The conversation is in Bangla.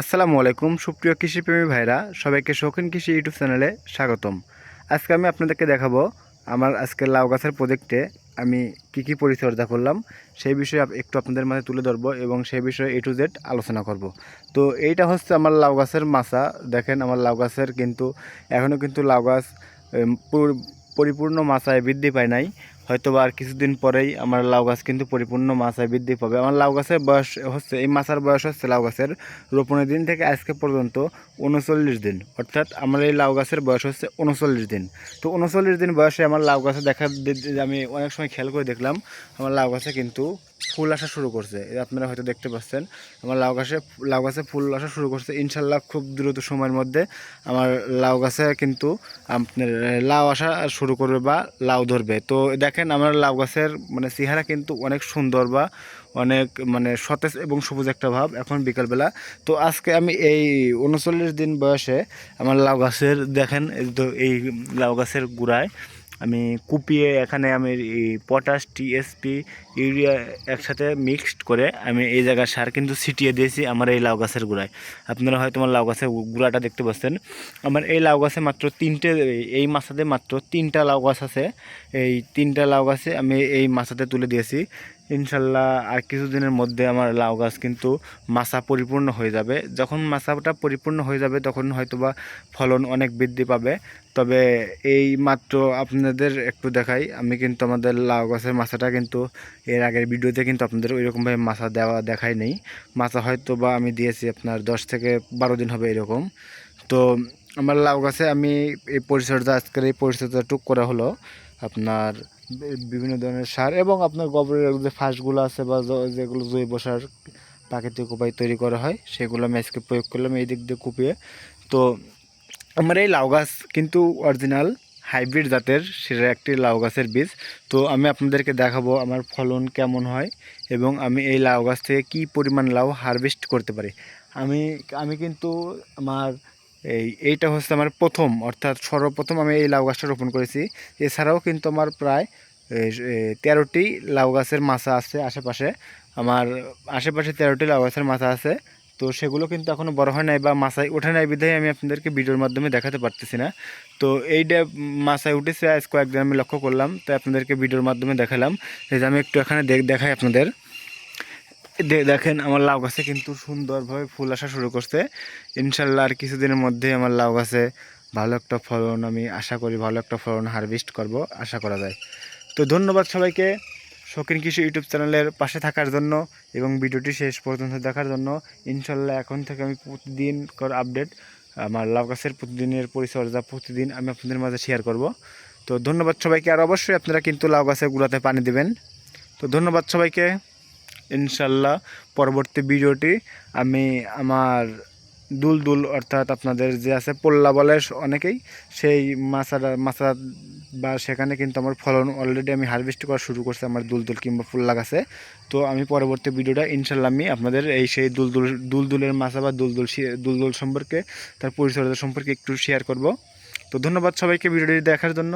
আসসালামু আলাইকুম, সুপ্রিয় কৃষিপ্রেমী ভাইরা, সবাইকে শৌখিন কৃষি ইউটিউব চ্যানেলে স্বাগতম। আজকে আমি আপনাদেরকে দেখাবো আমার আজকে লাউ গাছের প্রজেক্টে আমি কি কি পরিচর্যা করলাম, সেই বিষয়ে একটু আপনাদের মাঝে তুলে ধরবো এবং সেই বিষয়ে এ টু জেড আলোচনা করব। তো এইটা হচ্ছে আমার লাউ গাছের মাচা। দেখেন, আমার লাউ গাছের কিন্তু এখনও কিন্তু লাউ গাছ পরিপূর্ণ মাচায় বৃদ্ধি পায় নাই। হয়তো আর কিছুদিন পরেই আমার লাউ গাছ কিন্তু পরিপূর্ণ মাছায় বৃদ্ধি পাবে। আমার লাউ গাছের বয়স হচ্ছে, এই মাছার বয়স হচ্ছে লাউ গাছের রোপণের দিন থেকে আজকে পর্যন্ত উনচল্লিশ দিন। অর্থাৎ আমার এই লাউ গাছের বয়স হচ্ছে উনচল্লিশ দিন। তো উনচল্লিশ দিন বয়সে আমার লাউ গাছে দেখা আমি অনেক সময় খেয়াল করে দেখলাম, আমার লাউ গাছে কিন্তু ফুল আসা শুরু করছে। আপনারা হয়তো দেখতে পাচ্ছেন, আমার লাউ গাছে লাউ গাছে ফুল আসা শুরু করছে। ইনশাল্লাহ খুব দ্রুত সময়ের মধ্যে আমার লাউ গাছে কিন্তু আপনার লাউ আসা শুরু করবে বা লাউ ধরবে। তো দেখেন আমার লাউ গাছের মানে চেহারা কিন্তু অনেক সুন্দর বা অনেক মানে সতেজ এবং সবুজ একটা ভাব এখন বিকালবেলা। তো আজকে আমি এই উনচল্লিশ দিন বয়সে আমার লাউ গাছের, দেখেন এই লাউ গাছের গুড়ায় আমি কুপিয়ে এখানে আমি পটাশ টিএসপি ইউরিয়া একসাথে মিক্সড করে আমি এই জায়গায় সার কিন্তু ছিটিয়ে দিয়েছি আমার এই লাউ গাছের গুঁড়ায়। আপনারা হয়তো আমার লাউ গাছের গুঁড়াটা দেখতে পাচ্ছেন। আমার এই লাউ গাছে মাত্র তিনটে, এই মাছাতে মাত্র তিনটা লাউ গাছ আছে। এই তিনটা লাউ গাছে আমি এই মাছাতে তুলে দিয়েছি। ইনশাল্লাহ আর কিছুদিনের মধ্যে আমার লাউ গাছ কিন্তু মাছা পরিপূর্ণ হয়ে যাবে। যখন মাছাটা পরিপূর্ণ হয়ে যাবে, তখন হয়তোবা ফলন অনেক বৃদ্ধি পাবে। তবে এই মাত্র আপনাদের একটু দেখাই, আমি কিন্তু আমাদের লাউ গাছের মাছাটা কিন্তু এর আগের ভিডিওতে কিন্তু আপনাদের ওইরকমভাবে মাছা দেওয়া দেখাই নেই। মাছা হয়তো বা আমি দিয়েছি আপনার দশ থেকে বারো দিন হবে এরকম। তো আমার লাউ গাছে আমি এই পরিচর্যা, আজকের এই পরিচর্যাটুক করা হলো। আপনার বিভিন্ন ধরনের সার এবং আপনার গোবরের যে ফাঁসগুলো আছে বা যেগুলো জৈব সার প্রাকৃতিক উপায় তৈরি করা হয়, সেগুলো আমি আজকে প্রয়োগ করলাম এই দিক দিয়ে কুপিয়ে। তো আমার এই লাউ গাছ কিন্তু অরিজিনাল হাইব্রিড জাতের, সেটা একটি লাউ গাছের বীজ। তো আমি আপনাদেরকে দেখাবো আমার ফলন কেমন হয় এবং আমি এই লাউ গাছ থেকে কী পরিমাণ লাউ হারভেস্ট করতে পারি। আমি আমি কিন্তু আমার এই, এইটা হচ্ছে আমার প্রথম, অর্থাৎ সর্বপ্রথম আমি এই লাউ গাছটা রোপণ করেছি। এছাড়াও কিন্তু আমার প্রায় তেরোটি লাউ গাছের মাচা আছে আশেপাশে। আমার আশেপাশে তেরোটি লাউ গাছের মাচা আছে। তো সেগুলো কিন্তু এখনও বড় হয় নাই বা মাছায় ওঠে নাই বিধায় আমি আপনাদেরকে ভিডিওর মাধ্যমে দেখাতে পারতেছি না। তো এইটা মাছায় উঠেছে, আজ কয়েকদিন আমি লক্ষ্য করলাম, তাই আপনাদেরকে ভিডিওর মাধ্যমে দেখালাম। যে আমি একটু এখানে দেখ- দেখাই আপনাদের। দেখেন আমার লাউ গাছে কিন্তু সুন্দরভাবে ফুল আসা শুরু করছে। ইনশাল্লাহ আর কিছুদিনের মধ্যে আমার লাউ গাছে ভালো একটা ফলন, আমি আশা করি ভালো একটা ফলন হারভেস্ট করব, আশা করা যায়। তো ধন্যবাদ সবাইকে শৌখিন কৃষি ইউটিউব চ্যানেলের পাশে থাকার জন্য এবং ভিডিওটি শেষ পর্যন্ত দেখার জন্য। ইনশাল্লাহ এখন থেকে আমি প্রতিদিন কর আপডেট আমার লাউ গাছের প্রতিদিনের পরিচর্যা প্রতিদিন আমি আপনাদের মাঝে শেয়ার করব। তো ধন্যবাদ সবাইকে, আর অবশ্যই আপনারা কিন্তু লাউ গাছের গুঁড়াতে পানি দেবেন। তো ধন্যবাদ সবাইকে। ইনশাল্লাহ পরবর্তী ভিডিওটি আমি আমার দুলদুল অর্থাৎ আপনাদের যে আছে পোল্লা বলে অনেকেই, সেই মাছাটা মাছা বা সেখানে কিন্তু আমার ফলন অলরেডি আমি হারভেস্ট করা শুরু করছি আমার দুলদুল কিংবা ফুল্লা গাছে। তো আমি পরবর্তী ভিডিওটা ইনশাল্লাহ আমি আপনাদের এই সেই দুলদুল দুলদুলের মাছা বা দুলদুল দুলদুল সম্পর্কে, তার পরিচর্যা সম্পর্কে একটু শেয়ার করব। তো ধন্যবাদ সবাইকে ভিডিওটি দেখার জন্য।